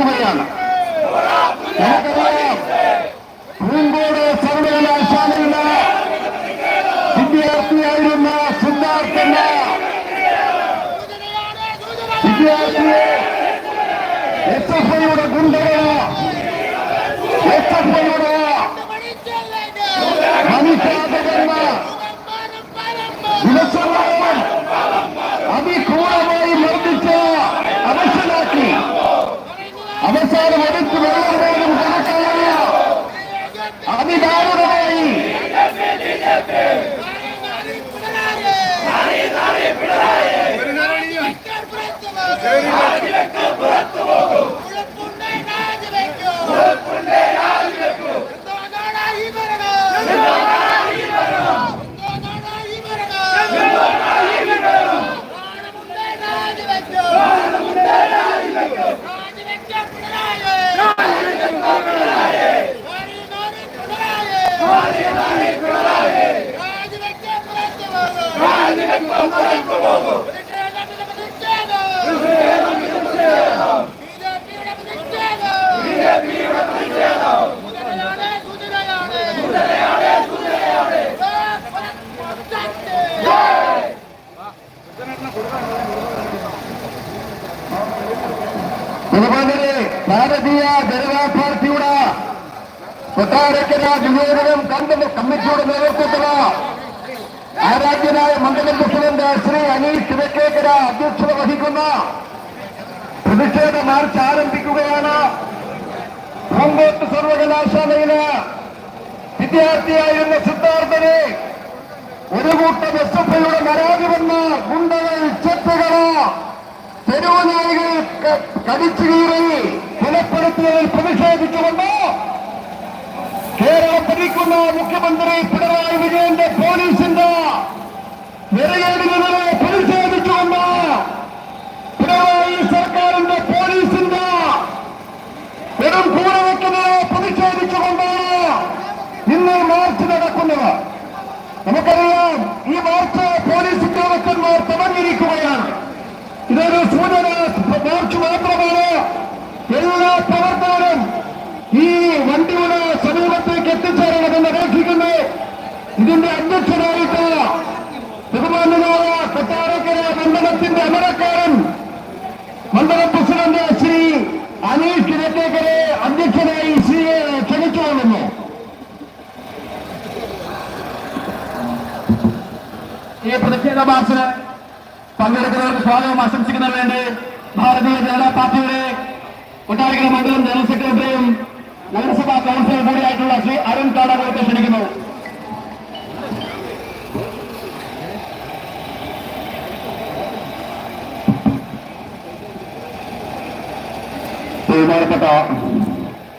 തടഞ്ഞിരിക്കുകയാണ് നമുക്കറിയാം പൂങ്കോട് സർവകലാശാലയിലെ വിദ്യാർത്ഥിയായിരുന്ന സിദ്ധാർത്ഥന വിദ്യാർത്ഥിയെ എസ് എഫ് ഐയുടെ ഗുണ്ടകളോ എസ് എഫ് ഐയുടെ இடதுசாரி ஒதுக்கி வெளியேறுவதும் கணக்கல்ல. புறத்து ബഹുമാനരെ ഭാരതീയ ജനതാ പാർട്ടിയുടെ കൊട്ടാരക്കര നിയോജകം കണ്ടത് കമ്മിറ്റിയുടെ നേതൃത്വത്തിൽ ആരാധ്യനായ മണ്ഡലം പ്രസിഡന്റ് ശ്രീ അനീഷ് ശിവശേഖര അധ്യക്ഷത വഹിക്കുന്ന പ്രതിഷേധ മാർച്ച് ആരംഭിക്കുകയാണ്. പൂങ്കോട്ട് സർവകലാശാലയിൽ വിദ്യാർത്ഥിയായിരുന്ന സിദ്ധാർത്ഥനെ ഒരു കൂട്ടം എസ് എഫ് ഐയുടെ മരാതിവന്ന ഗുണ്ടകൾ ചെത്തുകൾ തെരുവ് നായികൾ കടിച്ചു കീറി കൊലപ്പെടുത്തിയതിൽ പ്രതിഷേധിച്ചുകൊണ്ട് കേരളം ഭരിക്കുന്ന മുഖ്യമന്ത്രി പിണറായി വിജയന്റെ പോലീസിന്റെ നിറയേടുകളെ പ്രതിഷേധിച്ചുകൊണ്ട് പിണറായി സർക്കാരിന്റെ പോലീസിന്റെ വെറും കൂടവെക്കുന്നതിനെ പ്രതിഷേധിച്ചുകൊണ്ടാണ് ഇന്ന് മാർച്ച് നടക്കുന്നത്. നമുക്കറിയാം ഈ അധ്യക്ഷനായിട്ട് ബഹുമാനനായ കൊട്ടാരക്കര മണ്ഡലത്തിന്റെ അമരക്കാരൻ മണ്ഡലം പ്രസിഡന്റ് ശ്രീ അനീഷ് കിഴക്കേക്കരെ അധ്യക്ഷനായി ശ്രീയെ ക്ഷണിച്ചുകൊള്ളുന്നു ഈ പ്രതിഷേധ മാർച്ചിന് പങ്കെടുക്കുന്നവർക്ക് സ്വാഗതം ആശംസിക്കുന്നതിന് വേണ്ടി ഭാരതീയ ജനതാ പാർട്ടിയുടെ കൊട്ടാരക്കര മണ്ഡലം ജനറൽ സെക്രട്ടറിയും നഗരസഭാ കൗൺസിലർ കൂടിയായിട്ടുള്ള ശ്രീ അരുൺ കാടാകോട്ടെ ക്ഷണിക്കുന്നു. ബഹുമാനപ്പെട്ട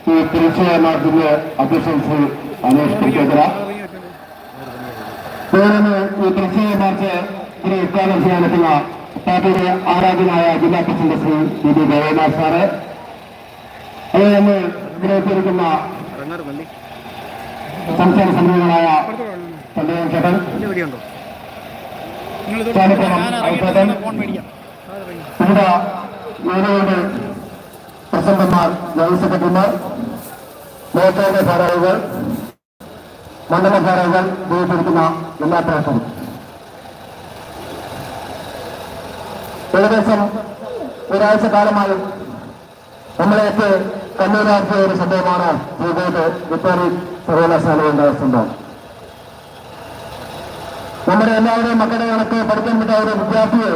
ഈ പ്രതിഷേധ മാർച്ചിന്റെ അധ്യക്ഷൻ ശ്രീ അനേഷ് കിഴക്കേക്കര തുടർന്ന് ഈ മാർച്ച് ശ്രീ ഉദ്ഘാടനം ചെയ്യാനെത്തുന്ന പാർട്ടിയുടെ ആരാധനായ ജില്ലാ president Shri P D Devanath sir. അതുപോലെ ഇവിടെ എത്തിയിരിക്കുന്ന സംസ്ഥാന സംഘടനകളായ സന്ദേഹം ചേട്ടൻ. ചാലക്കുളം ഐപ്പേട്ടൻ വിവിധ യൂണിയനുകളുടെ പ്രസിഡന്റുമാർ ജനറൽ സെക്രട്ടറിമാർ നേതാക്കളുടെ ഭാരവാഹികൾ മണ്ഡല ഭാരവാഹികൾ രൂപപ്പെടുത്തുന്ന എല്ലാ പ്രവർത്തനം ഏകദേശം ഒരാഴ്ച കാലമായി നമ്മളെയൊക്കെ കണ്ണൂരാക്കിയ ഒരു സംഭവമാണ് ശ്രീകോട്ട് വിക്ടോറി സർവകലാശാലയുടെ സംഭവം. നമ്മുടെ എല്ലാവരുടെയും മക്കളുടെ കണക്ക് പഠിക്കാൻ പറ്റാത്ത ഒരു വിദ്യാർത്ഥിയെ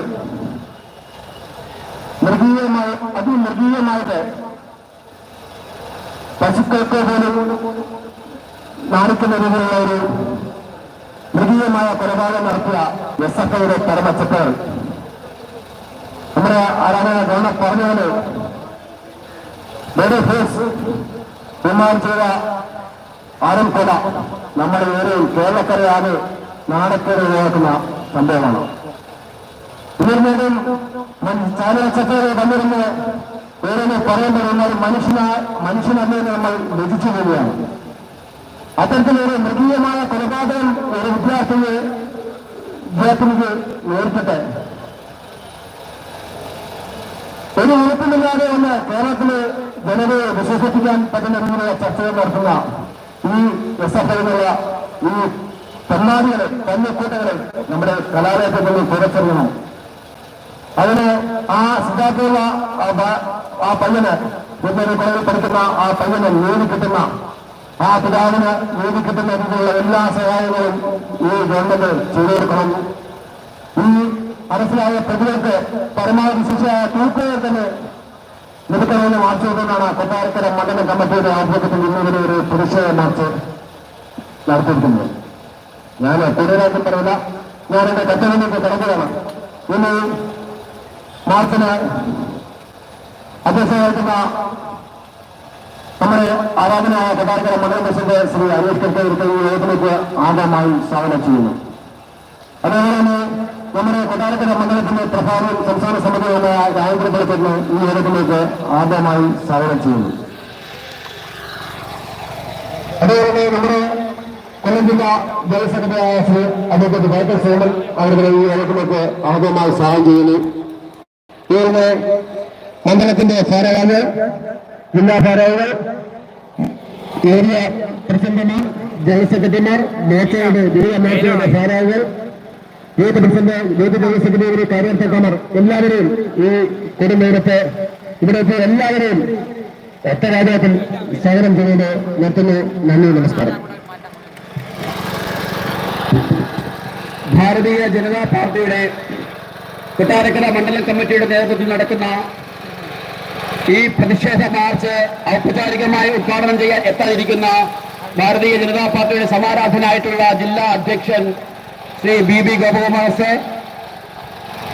മൃഗീയമായി അതിമൃഗീയമായിട്ട് പശുക്കൾക്ക് പോലും നാണിക്കുന്ന രീതിയിലുള്ള ഒരു മൃഗീയമായ കൊലപാതകം നടത്തിയ എസ് എഫ് ഐയുടെ പരമച്ചപ്പ് നമ്മുടെ ആരാധന ഗവർണർ പറഞ്ഞതിന് ബോഡി ഫേസ് വിമാനം ചെയ്ത ആരം കൊല നമ്മുടെ ഏറെ കേരളക്കരയാണ് നാണക്കേട് ഉപയോഗിക്കുന്ന സംഭവമാണ്. ഇതിനും ചാനൽ സെക്രട്ടറി വന്നിരുന്ന് ഓരോന്ന് പറയാൻ പറയുന്ന ഒരു മനുഷ്യന മനുഷ്യനല്ലേ നമ്മൾ ലഭിച്ചു പോവുകയാണ്. അത്തരത്തിലൊരു മൃഗീയമായ കൊലപാതകം ഒരു വിദ്യാർത്ഥിയെ വിദ്യാർത്ഥിനിക്ക് നേരിട്ടെ ഒരു ഉറപ്പുമില്ലാതെ ഒന്ന് കേരളത്തിലെ ജനതയെ വിശ്വസിപ്പിക്കാൻ പറ്റുന്ന രീതിയിലുള്ള ചർച്ചകൾ നടത്തുന്ന ഈ എസ് എഫ് എന്നുള്ള ഈ തെന്നാടികളെ കന്യക്കൂട്ടങ്ങളെ നമ്മുടെ കലാലയത്തിൽ നിന്ന് പുറത്തെറിയണം അതിന് ആ സിദ്ധാർത്ഥുള്ള ആ പയ്യന് പിന്നെ കോളേജിൽ പഠിക്കുന്ന ആ പയ്യന് നീതി കിട്ടുന്ന ആ പിതാവിന് നീതി കിട്ടുന്ന രീതിയിലുള്ള എല്ലാ സഹായങ്ങളും ഈ ഗവൺമെന്റ് ചെയ്തെടുക്കണം. ഈ അറസ്റ്റിലായ പ്രതികൾക്ക് പരമാവധി ശിക്ഷ തൂക്കുകയിൽ തന്നെ നിൽക്കണമെന്ന് മാർച്ച് ചെയ്തുകൊണ്ടാണ് കൊട്ടാരക്കര മണ്ഡലം കമ്മിറ്റിയുടെ ആഭിമുഖ്യത്തിൽ ഇന്നതിന് ഒരു പ്രതിഷേധ മാർച്ച് നടത്തിയിരിക്കുന്നത്. ഞാൻ കൂടുതലായിട്ടും പറയില്ല ഞാൻ എന്റെ കടന്നു കാണാം ഇന്ന് മാർച്ചിന് അധ്യക്ഷനായിരിക്കുന്ന നമ്മുടെ ആരാധനായ കഥാകര മണ്ഡലം പ്രസിഡന്റ് ശ്രീ അനീഷ് കർക്കർക്ക് ഈ യോഗത്തിലേക്ക് ആദ്യമായി സ്വാഗതം ചെയ്യുന്നു. അതേപോലെ തന്നെ നമ്മുടെ കൊട്ടാരക്കര മണ്ഡലത്തിന്റെ പ്രധാന സംസ്ഥാന സമിതിയായ രാജേന്ദ്രപുരത്തിന് ഈ യോഗത്തിലേക്ക് ആദ്യമായി സ്വാഗതം ചെയ്യുന്നു. അതേപോലെ നമ്മുടെ കൊല്ലം ജില്ലാ ജനറൽ സെക്രട്ടറിയായ ശ്രീ അഡ്വക്കേറ്റ് വൈക്കൽ സോമൻ അവരുടെ ഈ യോഗത്തിലേക്ക് ആദ്യമായി സ്വാഗതം ചെയ്യുന്നു. തുടർന്ന് മണ്ഡലത്തിന്റെ ഭാരവാഹികൾ ജില്ലാ ഭാരവാഹികൾ ഏരിയ പ്രസിഡന്റുമാർ ജനറൽ സെക്രട്ടറിമാർ മേച്ചയുടെ ജില്ലാ മേച്ചയുടെ ഭാരവാഹികൾ youth president youth general secretary കാര്യകർത്താക്കന്മാർ എല്ലാവരെയും ഈ കൊടുന്നേരത്ത് ഇവിടെ എത്തിയ എല്ലാവരെയും ഒറ്റ രാജ്യത്തിൽ സ്വാഗതം ചെയ്യുന്നത് നിർത്തുന്നു. നന്ദി നമസ്കാരം. ഭാരതീയ ജനതാ പാർട്ടിയുടെ കൊട്ടാരക്കര മണ്ഡലം കമ്മിറ്റിയുടെ നേതൃത്വത്തിൽ നടക്കുന്ന ഈ പ്രതിഷേധ മാർച്ച് ഔപചാരികമായി ഉദ്ഘാടനം ചെയ്യാൻ എത്താതിരിക്കുന്ന ഭാരതീയ ജനതാ പാർട്ടിയുടെ സമാരാധനായിട്ടുള്ള ജില്ലാ അധ്യക്ഷൻ ശ്രീ ബി ബി ഗോപകുമാർ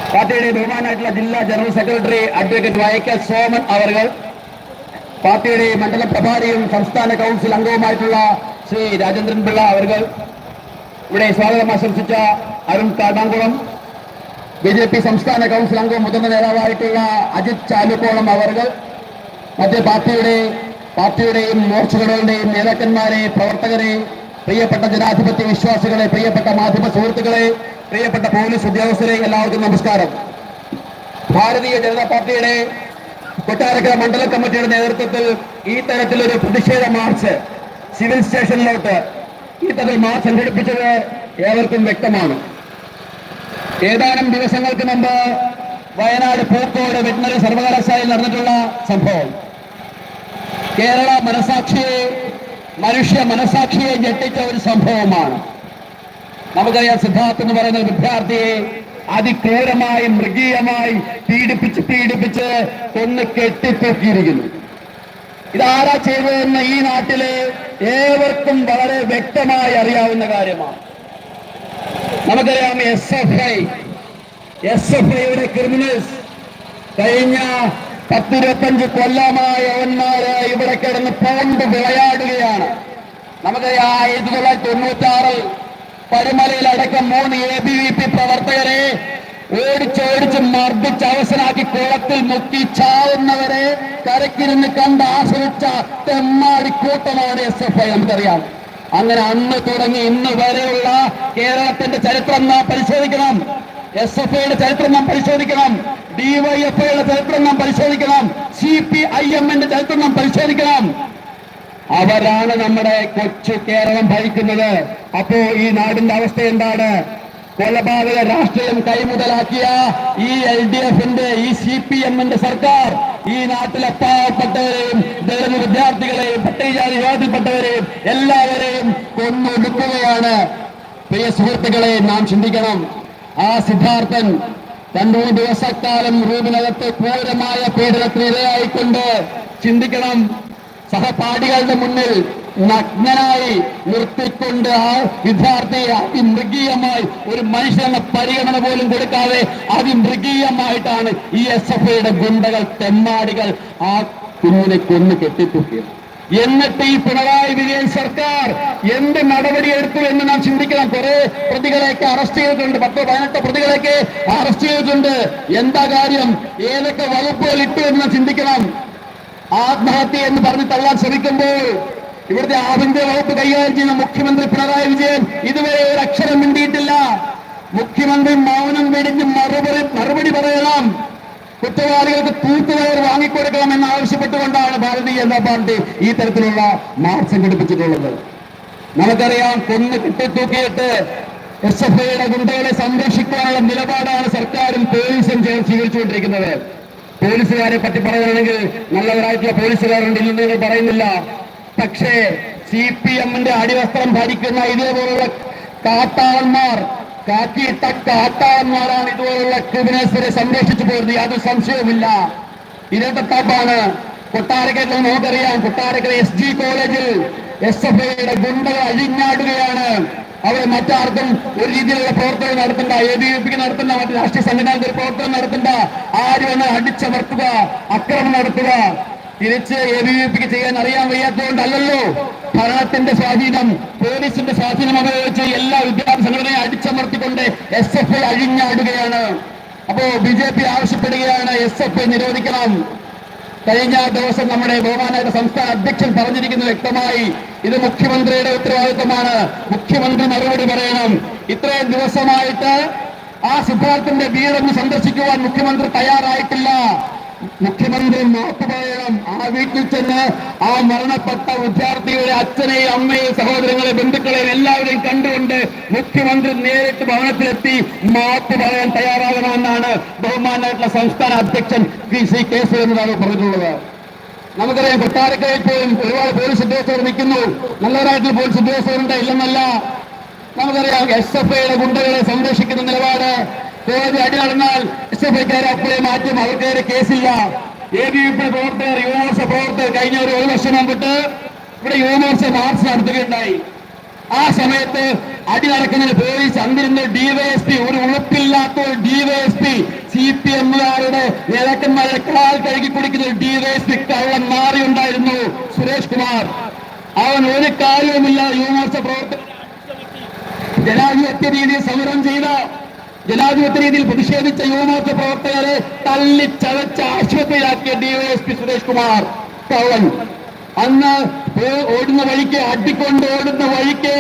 പാർട്ടിയുടെ ബഹുമാനായിട്ടുള്ള ജില്ലാ general secretary advocate Vaikkal Soman അവർ പാർട്ടിയുടെ മണ്ഡല പ്രഭാരിയും സംസ്ഥാന കൗൺസിൽ അംഗവുമായിട്ടുള്ള ശ്രീ രാജേന്ദ്രൻ പിള്ള അവർ ഇവിടെ സ്വാഗതം ആശംസിച്ച Arun Kadamkulam B J P സംസ്ഥാന കൗൺസിൽ അംഗവും മുതിർന്ന നേതാവായിട്ടുള്ള അജിത് ചാലുക്കോളം അവർ മറ്റ് പാർട്ടിയുടെ പാർട്ടിയുടെയും മോർച്ചകളുടെയും നേതാക്കന്മാരെ പ്രവർത്തകരെ പ്രിയപ്പെട്ട ജനാധിപത്യ വിശ്വാസികളെ പ്രിയപ്പെട്ട മാധ്യമ സുഹൃത്തുക്കളെ പ്രിയപ്പെട്ട പോലീസ് ഉദ്യോഗസ്ഥരെ എല്ലാവർക്കും നമസ്കാരം. ഭാരതീയ ജനതാ പാർട്ടിയുടെ കൊട്ടാരക്കര മണ്ഡല കമ്മിറ്റിയുടെ നേതൃത്വത്തിൽ ഈ തരത്തിലൊരു പ്രതിഷേധ മാർച്ച് സിവിൽ സ്റ്റേഷനിലോട്ട് ഈ തരത്തിൽ മാർച്ച് സംഘടിപ്പിച്ചത് ഏവർക്കും വ്യക്തമാണ്. ഏതാനും ദിവസങ്ങൾക്ക് മുമ്പ് വയനാട് പൂക്കോട് വെറ്റിനറി സർവകലാശാലയിൽ നടന്നിട്ടുള്ള സംഭവം. കേരള മനസാക്ഷിയെ മനുഷ്യ മനസാക്ഷിയെ ഞെട്ടിച്ച ഒരു സംഭവമാണ്. നമുക്കറിയാം സിദ്ധാർത്ഥ് എന്ന് പറയുന്ന വിദ്യാർത്ഥിയെ അതിക്രൂരമായി മൃഗീയമായി പീഡിപ്പിച്ച് പീഡിപ്പിച്ച് കൊന്ന് കെട്ടിത്തൂക്കിയിരിക്കുന്നു. ഇതാരാ ചെയ്തതെന്ന് ഈ നാട്ടിലെ ഏവർക്കും വളരെ വ്യക്തമായി അറിയാവുന്ന കാര്യമാണ്. നമുക്കറിയാം S F I S F ഐയുടെ ക്രിമിനൽസ് കഴിഞ്ഞ പത്തിരുപത്തഞ്ച് കൊല്ലമായ അവന്മാര് ഇവിടെ കിടന്ന് പോണ്ട് വിളയാടുകയാണ്. നമുക്കറിയാം ആയിരത്തി തൊള്ളായിരത്തി തൊണ്ണൂറ്റാറിൽ പരുമലയിൽ അടക്കം മൂന്ന് എ ബി വി പി പ്രവർത്തകരെ ഓടിച്ചോടിച്ച് മർദ്ദിച്ച് അവസരാക്കി കുളത്തിൽ മുക്കി ചാവുന്നവരെ കരക്കിരുന്ന് കണ്ട് ആസ്വദിച്ച തെമ്മാടി കൂട്ടമാണ് എസ് എഫ് ഐ നമുക്കറിയാം. അങ്ങനെ അന്ന് തുടങ്ങി ഇന്ന് വരെയുള്ള കേരളത്തിന്റെ ചരിത്രം നാം പരിശോധിക്കണം. എസ് എഫ് ഐയുടെ ചരിത്രം നാം പരിശോധിക്കണം. ഡിവൈഎഫ്ഐയുടെ ചരിത്രം നാം പരിശോധിക്കണം. സി പി ഐ എമ്മിന്റെ ചരിത്രം നാം പരിശോധിക്കണം. അവരാണ് നമ്മുടെ കൊച്ചു കേരളം ഭരിക്കുന്നത്. അപ്പോ ഈ നാടിന്റെ അവസ്ഥ എന്താണ്? കൊലപാതക രാഷ്ട്രീയം കൈമുതലാക്കിയ ഈ എൽ ഡി എഫിന്റെ ഈ സി പി എമ്മിന്റെ സർക്കാർ ഈ നാട്ടിലെ പാവപ്പെട്ടവരെയും ദളിത് വിദ്യാർത്ഥികളെയും പട്ടികജാതി വിഭാഗത്തിൽപ്പെട്ടവരെയും എല്ലാവരെയും കൊന്നൊടുക്കുകയാണ്. പ്രിയ സുഹൃത്തുക്കളെ നാം ചിന്തിക്കണം. ആ സിദ്ധാർത്ഥൻ രണ്ടു ദിവസക്കാലം റൂമിനകത്ത് ക്രൂരമായ പീഡനത്തിന് ഇരയായിക്കൊണ്ട് ചിന്തിക്കണം. സഹപാഠികളുടെ മുന്നിൽ നഗ്നനായി നിർത്തിക്കൊണ്ട് ആ വിദ്യാർത്ഥിയെ അതിമൃഗീയമായി ഒരു മനുഷ്യനെ പരിഗണന പോലും കൊടുക്കാതെ അതിമൃഗീയമായിട്ടാണ് ഈ എസ് എഫ് ഐയുടെ ഗുണ്ടകൾ തെമ്മാടികൾ ആ കുഞ്ഞിനെ കൊന്നു കെട്ടിത്തൂക്കിയത്. എന്നിട്ട് ഈ പിണറായി വിജയൻ സർക്കാർ എന്ത് നടപടി എടുത്തു എന്ന് നാം ചിന്തിക്കണം. കുറെ പ്രതികളെയൊക്കെ അറസ്റ്റ് ചെയ്തിട്ടുണ്ട്. പത്തോ പതിനെട്ട് പ്രതികളെയൊക്കെ അറസ്റ്റ് ചെയ്തിട്ടുണ്ട്. എന്താ കാര്യം? ഏതൊക്കെ വകുപ്പുകൾ ഇട്ടു എന്ന് നാം ചിന്തിക്കണം. ആത്മഹത്യ എന്ന് പറഞ്ഞ് തള്ളാൻ ശ്രമിക്കുമ്പോൾ ഇവിടുത്തെ ആഭ്യന്തര വകുപ്പ് കൈകാര്യം ചെയ്യുന്ന മുഖ്യമന്ത്രി പിണറായി വിജയൻ ഇതുവരെ ഒരു അക്ഷരം മിണ്ടിയിട്ടില്ല. മുഖ്യമന്ത്രി മൗനം വെടിഞ്ഞ് മറുപടി മറുപടി പറയണം. കുറ്റവാളികൾക്ക് തൂത്തുവയർ വാങ്ങിക്കൊടുക്കണം എന്ന് ആവശ്യപ്പെട്ടുകൊണ്ടാണ് ഭാരതീയ ജനതാ പാർട്ടി ഈ തരത്തിലുള്ള മാർച്ച് സംഘടിപ്പിച്ചിട്ടുള്ളത് നമുക്കറിയാം കൊന്ന് കെട്ടിത്തൂക്കിയിട്ട് എസ് എഫ് ഐയുടെ ഗുണ്ടകളെ സംരക്ഷിക്കാനുള്ള നിലപാടാണ് സർക്കാരും പോലീസും ചേർന്ന് സ്വീകരിച്ചുകൊണ്ടിരിക്കുന്നത്. പോലീസുകാരെ പറ്റി പറയുകയാണെങ്കിൽ നല്ലവരായിട്ടുള്ള പോലീസുകാരുണ്ട് ഇല്ലെന്ന് പറയുന്നില്ല. പക്ഷേ സി പി എമ്മിന്റെ അടിവസ്ത്രം ഭരിക്കുന്ന ഇതേപോലുള്ള കാട്ടാളന്മാർ കാക്കിയിട്ട കാട്ടാളന്മാരാണ് ഇതുപോലുള്ള ക്രിമിനൽസിനെ സംരക്ഷിച്ചു പോരുന്നത്. യാതൊരു സംശയവുമില്ല. ഇരട്ടത്താപ്പാണ് കൊട്ടാരക്കരയിൽ നമുക്കറിയാം. കൊട്ടാരക്കര എസ് ജി കോളേജിൽ എസ് എഫ് ഐയുടെ ഗുണ്ടകൾ അഴിഞ്ഞാടുകയാണ്. അവിടെ മറ്റാർക്കും ഒരു രീതിയിലുള്ള പ്രവർത്തനം നടത്തണ്ട. എ ബി വി പിക്ക് നടത്തണ്ട. മറ്റ് രാഷ്ട്രീയ സംഘടനകൾക്ക് ഒരു പ്രവർത്തനം നടത്തണ്ട. ആരും ഒന്ന് അടിച്ചമർത്തുക അക്രമം നടത്തുക തിരിച്ച് എ ബി വി പിക്ക് ചെയ്യാൻ അറിയാൻ വയ്യാത്തതുകൊണ്ടല്ലല്ലോ. ഭരണത്തിന്റെ സ്വാധീനം പോലീസിന്റെ സ്വാധീനം ഉപയോഗിച്ച് എല്ലാ വിദ്യാഭ്യാസ സംഘടനയെ അടിച്ചമർത്തിക്കൊണ്ട് എസ് എഫ് ഐ അഴിഞ്ഞാടുകയാണ്. അപ്പോ ബി ജെ പി ആവശ്യപ്പെടുകയാണ് എസ് എഫ് ഐ നിരോധിക്കണം. കഴിഞ്ഞ ദിവസം നമ്മുടെ ബഹുമാനായിട്ട് സംസ്ഥാന അധ്യക്ഷൻ പറഞ്ഞിരിക്കുന്നത് വ്യക്തമായി. ഇത് മുഖ്യമന്ത്രിയുടെ ഉത്തരവാദിത്വമാണ്. മുഖ്യമന്ത്രി മറുപടി പറയണം. ഇത്രയും ദിവസമായിട്ട് ആ സിദ്ധാർത്ഥന്റെ വീടൊന്ന് സന്ദർശിക്കുവാൻ മുഖ്യമന്ത്രി തയ്യാറായിട്ടില്ല. മുഖ്യമന്ത്രി മാപ്പ് ആ വീട്ടിൽ ചെന്ന് ആ മരണപ്പെട്ട വിദ്യാർത്ഥിയുടെ അച്ഛനെയും അമ്മയെയും സഹോദരങ്ങളെ ബന്ധുക്കളെയും എല്ലാവരെയും കണ്ടുകൊണ്ട് മുഖ്യമന്ത്രി നേരിട്ട് ഭവനത്തിലെത്തി മാപ്പ് പറയാൻ തയ്യാറാകണമെന്നാണ് ബഹുമാനായിട്ടുള്ള സംസ്ഥാന അധ്യക്ഷൻ പി സി കേശവനാണ് പറഞ്ഞിട്ടുള്ളത്. നമുക്കറിയാം കൊട്ടാരക്കരയിൽ പോലും ഒരുപാട് പോലീസ് ഉദ്യോഗസ്ഥർ നിൽക്കുന്നു. നല്ലവരായിട്ടുള്ള പോലീസ് ഉദ്യോഗസ്ഥരുണ്ട് ഇല്ലെന്നല്ല. നമുക്കറിയാം എസ് എഫ് ഐയുടെ ഗുണ്ടകളെ സംരക്ഷിക്കുന്ന നിലപാട് കോടതി അടി നടന്നാൽ ഐക്കാരെ അപ്പോഴേ മാറ്റും. അവർക്കേറെ കേസില്ല. എ ബി പി പ്രവർത്തകർ യുവമോർച്ച പ്രവർത്തകർ കഴിഞ്ഞ ഒരു ഒരു വർഷം മുമ്പിട്ട് ഇവിടെ യുവമോർച്ച മാർച്ച് നടത്തുകയുണ്ടായി. ആ സമയത്ത് അടി നടക്കുന്നതിന് പോലീസ് അന്നിരുന്ന ഡിവൈഎസ്പി ഒരു ഉറപ്പില്ലാത്ത ഒരു ഡിവൈഎസ്പി സി പി എമ്മുകാരുടെ നേതാക്കന്മാരുടെ കാൽ കഴുകി കുടിക്കുന്ന ഒരു ഡിവൈഎസ്പി കള്ളൻ മാറിയുണ്ടായിരുന്നു. സുരേഷ് കുമാർ. അവൻ ഒരു കാര്യവുമില്ല യുവമോർച്ച പ്രവർത്തകർ ജനാധിപത്യ രീതിയിൽ സമരം ചെയ്ത ജനാധിപത്യ രീതിയിൽ പ്രതിഷേധിച്ച യുവമോർച്ച പ്രവർത്തകരെ തള്ളിച്ചതച്ച് ആശുപത്രിയിലാക്കിയ ഡിവൈഎസ്പി സുരേഷ് കുമാർ. കവൻ അന്ന് ഓടുന്ന വഴിക്ക് അടിക്കൊണ്ട് ഓടുന്ന വഴിക്ക്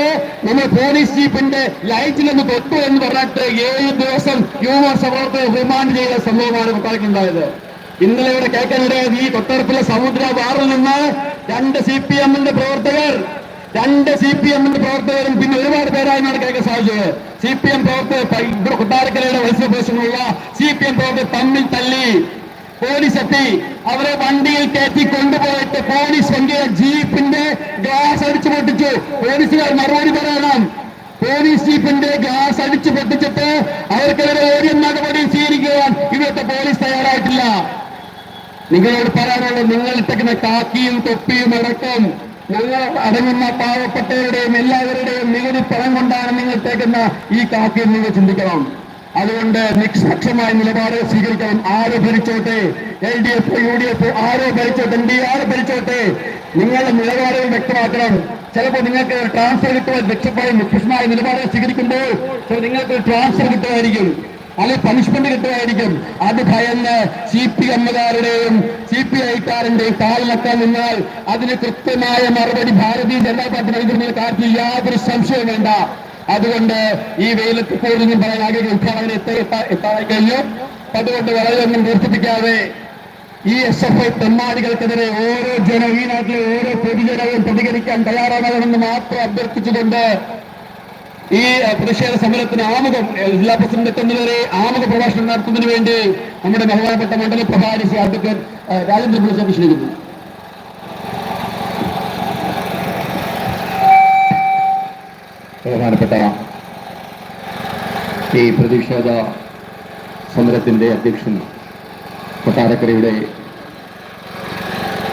നമ്മൾ പോലീസ് ജീപ്പിന്റെ ലൈറ്റിലൊന്ന് തൊട്ടു എന്ന് പറഞ്ഞിട്ട് ഏഴ് ദിവസം യുവമോർച്ച പ്രവർത്തകർ റിമാൻഡ് ചെയ്ത സംഭവമാണ് കൊട്ടാരക്കുണ്ടായത് ഇന്നലെ ഇവിടെ കേൾക്കാനിടയായത് ഈ തൊട്ടടുത്തുള്ള സമുദ്ര ബാറിൽ നിന്ന് രണ്ട് സി പി എമ്മിന്റെ പ്രവർത്തകർ രണ്ട് സി പി എമ്മിന്റെ പ്രവർത്തകരും പിന്നെ ഒരുപാട് പേരായി കേൾക്കാൻ സാധിച്ചത്. സി പി എം പ്രവർത്തകർ കൊട്ടാരക്കരയുടെ വൈസ് സി പി എം പ്രവർത്തകർ തമ്മിൽ തല്ലി. പോലീസ് എത്തി. അവരെ വണ്ടിയിൽ കയറ്റി കൊണ്ടുപോയിട്ട് പോലീസ് വണ്ടിയെ ജീപ്പിന്റെ ഗ്ലാസ് അടിച്ചു പൊട്ടിച്ചു. പോലീസുകാർ മറുപടി പറയണം. പോലീസ് ജീപ്പിന്റെ ഗ്ലാസ് അടിച്ചു പൊട്ടിച്ചിട്ട് അവർക്കെതിരെ ഒരു നടപടി സ്വീകരിക്കുവാൻ ഇവിടുത്തെ പോലീസ് തയ്യാറായിട്ടില്ല. നിങ്ങളോട് പറയാനുള്ളത് നിങ്ങൾ ഇട്ടക്കുന്ന കാക്കിയും തൊപ്പിയും അടക്കം ഞങ്ങൾ അടങ്ങുന്ന പാവപ്പെട്ടവരുടെയും എല്ലാവരുടെയും നികുതി പണം കൊണ്ടാണ് നിങ്ങൾ തേക്കുന്ന ഈ കാക്കിയിൽ നിങ്ങൾ ചിന്തിക്കണം. അതുകൊണ്ട് നിഷ്പക്ഷമായ നിലപാട് സ്വീകരിക്കണം. ആര് ഭരിച്ചോട്ടെ? L D F U D F ആരോ ഭരിച്ചോട്ടെ? എൻ ഡി ആര് ഭരിച്ചോട്ടെ? നിങ്ങളുടെ നിലപാടുകൾ വ്യക്തമാക്കണം. ചിലപ്പോൾ നിങ്ങൾക്ക് ട്രാൻസ്ഫർ കിട്ടുവാൻ വ്യക്തമായ നിഷ്പക്ഷമായ നിലപാട് സ്വീകരിക്കുമ്പോൾ ചിലപ്പോൾ നിങ്ങൾക്ക് ട്രാൻസ്ഫർ കിട്ടുമായിരിക്കും. അല്ലെ പണിഷ്മെന്റ് കിട്ടുമായിരിക്കും. അത് ഭയന്ന് സി പി എമ്മുകാരുടെയും സി പി ഐക്കാരന്റെയും കാലിലൊക്കെ നിന്നാൽ അതിന് കൃത്യമായ മറുപടി ഭാരതീയ ജനതാ പാർട്ടി നൽകുന്ന കാര്യത്തിൽ യാതൊരു സംശയവും വേണ്ട. അതുകൊണ്ട് ഈ വെയിലത്ത് കൂടുതലും പറയാൻ ആഗ്രഹിക്കുന്ന ഉദ്ഘാടനം എത്താൻ കഴിഞ്ഞു? അതുകൊണ്ട് വളരെയൊന്നും ദീർഘിപ്പിക്കാതെ ഈ എസ് എഫ് ഐ തെമ്മാടികൾക്കെതിരെ ഓരോ ജനം ഈ നാട്ടിലെ ഓരോ പൊതുജനവും പ്രതികരിക്കാൻ തയ്യാറാകണമെന്ന് മാത്രം അഭ്യർത്ഥിച്ചുകൊണ്ട് ഈ പ്രതിഷേധ സമരത്തിന് ആമുഖം ജില്ലാ പ്രസിഡന്റ് എത്തുന്നവരെ ആമുഖ പ്രഭാഷണം നടത്തുന്നതിന് വേണ്ടി നമ്മുടെ ബഹുമാനപ്പെട്ട മണ്ഡല പ്രഭാരി ശ്രീ അഡ്വക്കേറ്റ് രാജേന്ദ്ര പ്രസാദ് ക്ഷണിക്കുന്നു ബഹുമാനപ്പെട്ട ഈ പ്രതിഷേധ സമരത്തിന്റെ അധ്യക്ഷൻ കൊട്ടാരക്കരയുടെ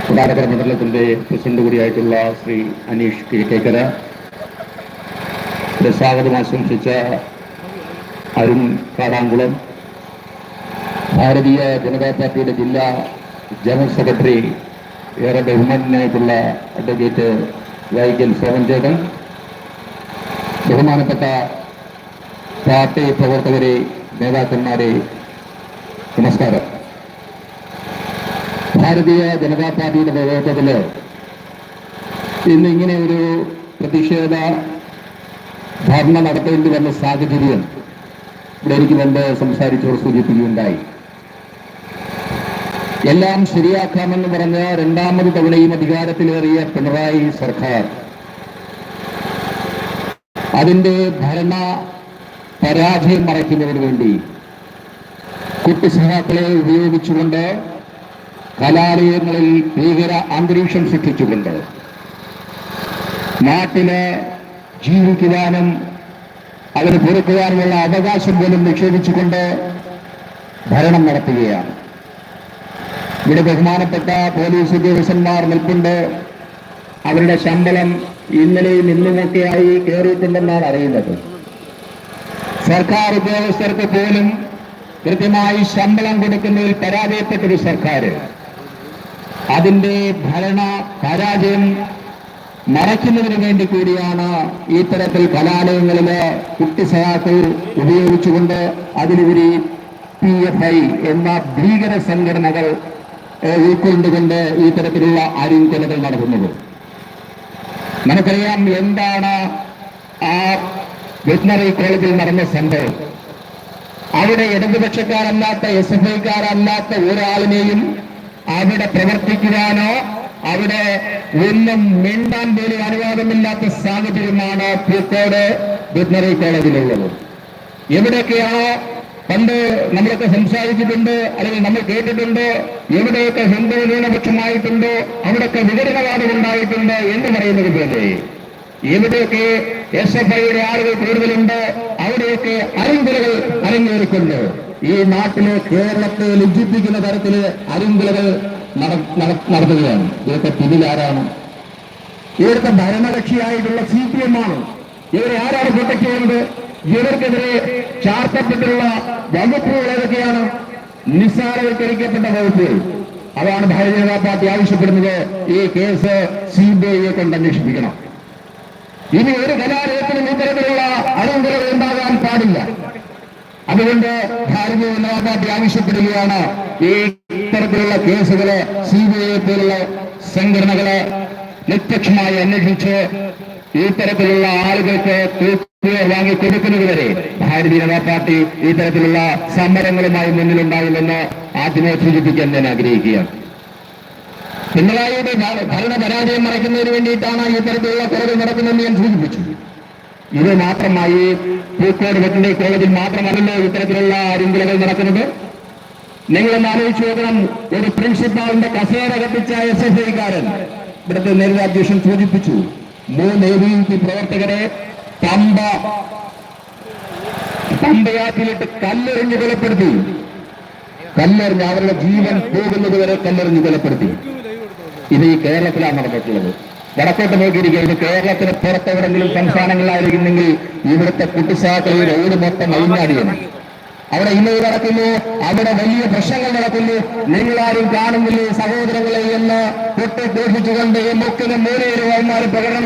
കൊട്ടാരക്കര മണ്ഡലത്തിന്റെ പ്രസിഡന്റ് കൂടിയായിട്ടുള്ള ശ്രീ അനീഷ് കിഴക്കേക്കര സ്വാഗതം ആശംസിച്ച അരുൺ കാടാങ്കുളം ഭാരതീയ ജനതാ പാർട്ടിയുടെ ജില്ലാ ജനറൽ സെക്രട്ടറി ഏറെ ബഹുമാനായിട്ടുള്ള അഡ്വക്കേറ്റ് വൈകൽ സോമൻചേതൻ ബഹുമാനപ്പെട്ട പാർട്ടി പ്രവർത്തകരെ നേതാക്കന്മാരെ നമസ്കാരം. ഭാരതീയ ജനതാ പാർട്ടിയുടെ നേതൃത്വത്തിൽ ഇന്ന് ഇങ്ങനെ ഒരു പ്രതിഷേധ ധർണ നടത്തേണ്ടി വന്ന സാഹചര്യം ഇവിടെ എനിക്ക് മുമ്പ് സംസാരിച്ചവർ സൂചിപ്പിക്കുകയുണ്ടായി. എല്ലാം ശരിയാക്കാമെന്ന് പറഞ്ഞ രണ്ടാമത് തവണയും അധികാരത്തിലേറിയ പിണറായി സർക്കാർ അതിന്റെ ഭരണ പരാജയം മറയ്ക്കുന്നതിന് വേണ്ടി കുട്ടി സഹാക്കളെ ഉപയോഗിച്ചുകൊണ്ട് കലാലയങ്ങളിൽ ഭീകര അന്തരീക്ഷം സൃഷ്ടിച്ചുകൊണ്ട് നാട്ടിൽ ജീവിക്കുവാനും അവന് കൊടുക്കുവാനുമുള്ള അവകാശം പോലും നിക്ഷേപിച്ചുകൊണ്ട് ഭരണം നടത്തുകയാണ്. ഇവിടെ ബഹുമാനപ്പെട്ട പോലീസ് ഉദ്യോഗസ്ഥന്മാർ നിൽപ്പുണ്ട്. അവരുടെ ശമ്പളം ഇന്നലെയും ഇന്നുമൊക്കെയായി കയറിയിട്ടുണ്ടെന്നാണ് അറിയുന്നത്. സർക്കാർ ഉദ്യോഗസ്ഥർക്ക് പോലും കൃത്യമായി ശമ്പളം കൊടുക്കുന്നതിൽ പരാജയപ്പെട്ടൊരു സർക്കാർ അതിന്റെ ഭരണ പരാജയം മറയ്ക്കുന്നതിന് വേണ്ടി കൂടിയാണ് ഇത്തരത്തിൽ കലാലയങ്ങളിൽ കുട്ടിസഹാക്കൾ ഉപയോഗിച്ചുകൊണ്ട് അതിലുപരി പി എഫ് ഐ എന്ന ഭീകര സംഘടനകൾ ഉൾക്കൊണ്ടുകൊണ്ട് ഈ തരത്തിലുള്ള നടക്കുന്നത് നമുക്കറിയാം എന്താണ് ആ വെറ്റിനറി കോളേജിൽ നടന്ന സംഭവം. അവിടെ ഇടതുപക്ഷക്കാരല്ലാത്ത എസ് എഫ് ഐക്കാരല്ലാത്ത ഒരാളിനെയും അവിടെ പ്രവർത്തിക്കുവാനോ അവിടെ ഒന്നും മിണ്ടാൻ പോലും അനുവാദമില്ലാത്ത സാഹചര്യമാണ് പൂക്കോട് വെറ്റിനറി കോളേജിലുള്ളത്. എവിടെയൊക്കെയാണോ പണ്ട് നമ്മളൊക്കെ സംസാരിച്ചിട്ടുണ്ട് അല്ലെങ്കിൽ നമ്മൾ കേട്ടിട്ടുണ്ട് എവിടെയൊക്കെ ഹിന്ദു ന്യൂനപക്ഷമായിട്ടുണ്ടോ അവിടെയൊക്കെ വിഘടനവാദം ഉണ്ടായിട്ടുണ്ട് എന്ന് പറയുന്നത് പോലെ എവിടെയൊക്കെ എസ് എഫ് ഐയുടെ ആളുകൾ കൂടുതലുണ്ട് അവിടെയൊക്കെ അരിങ്കുലകൾ അരങ്ങേറിക്കൊണ്ട് ഈ നാട്ടിലെ കേരളത്തെ ലജ്ജിപ്പിക്കുന്ന തരത്തിൽ അരുങ്കുലകൾ നടത്തുകയാണ് ഇതൊക്കെ പിന്നിലാരാണ് ഇവിടുത്തെ ഭരണകക്ഷിയായിട്ടുള്ള സി പി എം ആണ് ഇവരെ ആരാണ് പ്രൊട്ടക്ട് ചെയ്യുന്നത്? ഇവർക്കെതിരെ ചാർത്തപ്പെട്ടുള്ള വകുപ്പുകൾ ഏതൊക്കെയാണ്? നിസ്സാരവൽക്കരിക്കപ്പെട്ട വകുപ്പുകൾ. അതാണ് ഭാരതീയ ജനതാ പാർട്ടി ആവശ്യപ്പെടുന്നത് ഈ കേസ് സി ബി ഐയെ കൊണ്ട് അന്വേഷിപ്പിക്കണം. ഇനി ഒരു കലാലയത്തിനും ഇത്തരത്തിലുള്ള അടങ്കലുകൾ ഉണ്ടാകാൻ പാടില്ല. അതുകൊണ്ട് ഭാരതീയ ജനതാ പാർട്ടി ആവശ്യപ്പെടുകയാണ് ഈ ഇത്തരത്തിലുള്ള കേസുകളെ സി ബി ഐ പോലുള്ള സംഘടനകളെ നിത്യക്ഷമായി അന്വേഷിച്ച് ഈ തരത്തിലുള്ള ആളുകൾക്ക് വാങ്ങി കൊടുക്കുന്നതുവരെ ഭാരതീയ ജനതാ പാർട്ടി ഈ തരത്തിലുള്ള സമരങ്ങളുമായി മുന്നിലുണ്ടാകുമെന്ന് ആദ്യമേ സൂചിപ്പിക്കാൻ ഞാൻ ആഗ്രഹിക്കുകയാണ്. പിണറായിയുടെ ഭരണപരാജയം ഭരണ പരാജയം മറയ്ക്കുന്നതിന് വേണ്ടിയിട്ടാണ് ഈ തരത്തിലുള്ള കുറവ് നടക്കുന്നതെന്ന് ഞാൻ സൂചിപ്പിച്ചു. ഇത് മാത്രമായി പൂക്കോട് വെറ്റിനറി കോളേജിൽ മാത്രമല്ലല്ലോ ഇത്തരത്തിലുള്ള അരുങ്കിലകൾ നടക്കുന്നത്. നിങ്ങളൊന്ന് ആലോചിച്ചു നോക്കണം. ഒരു പ്രിൻസിപ്പാളിന്റെ കസേര കത്തിച്ച എസ് എഫ് ഐക്കാരൻ ഇവിടുത്തെ നേരത്തെ അധ്യക്ഷൻ സൂചിപ്പിച്ചു. മൂന്ന് എ ബി പി പ്രവർത്തകരെ പമ്പ പമ്പയാറ്റിലിട്ട് കല്ലെറിഞ്ഞ് കൊലപ്പെടുത്തി. കല്ലെറിഞ്ഞ് അവരുടെ ജീവൻ പോകുന്നത് വരെ കല്ലെറിഞ്ഞ് കൊലപ്പെടുത്തി. ഇത് ഈ കേരളത്തിലാണ് നടന്നിട്ടുള്ളത്. വടക്കോട്ട് നോക്കിയിരിക്കുന്നത് കേരളത്തിന് പുറത്തെവിടെങ്കിലും സംസ്ഥാനങ്ങളിലായിരിക്കുന്നെങ്കിൽ ഇവിടുത്തെ കുട്ടിസാക്കൾ ഈ റോഡ് മൊത്തം അഴിഞ്ഞാടിയാണ്. അവിടെ ഇന്ന് നടക്കുന്നു. അവിടെ വലിയ പ്രശ്നങ്ങൾ നടക്കുന്നു. നിങ്ങളാരും കാണുന്നില്ലേ സഹോദരങ്ങളെ എന്ന് പൊട്ടിഘോഷിച്ചുകൊണ്ട് മുക്കിനും മൂലയിലും മൂലയിൽ വന്മാർ പ്രകടനം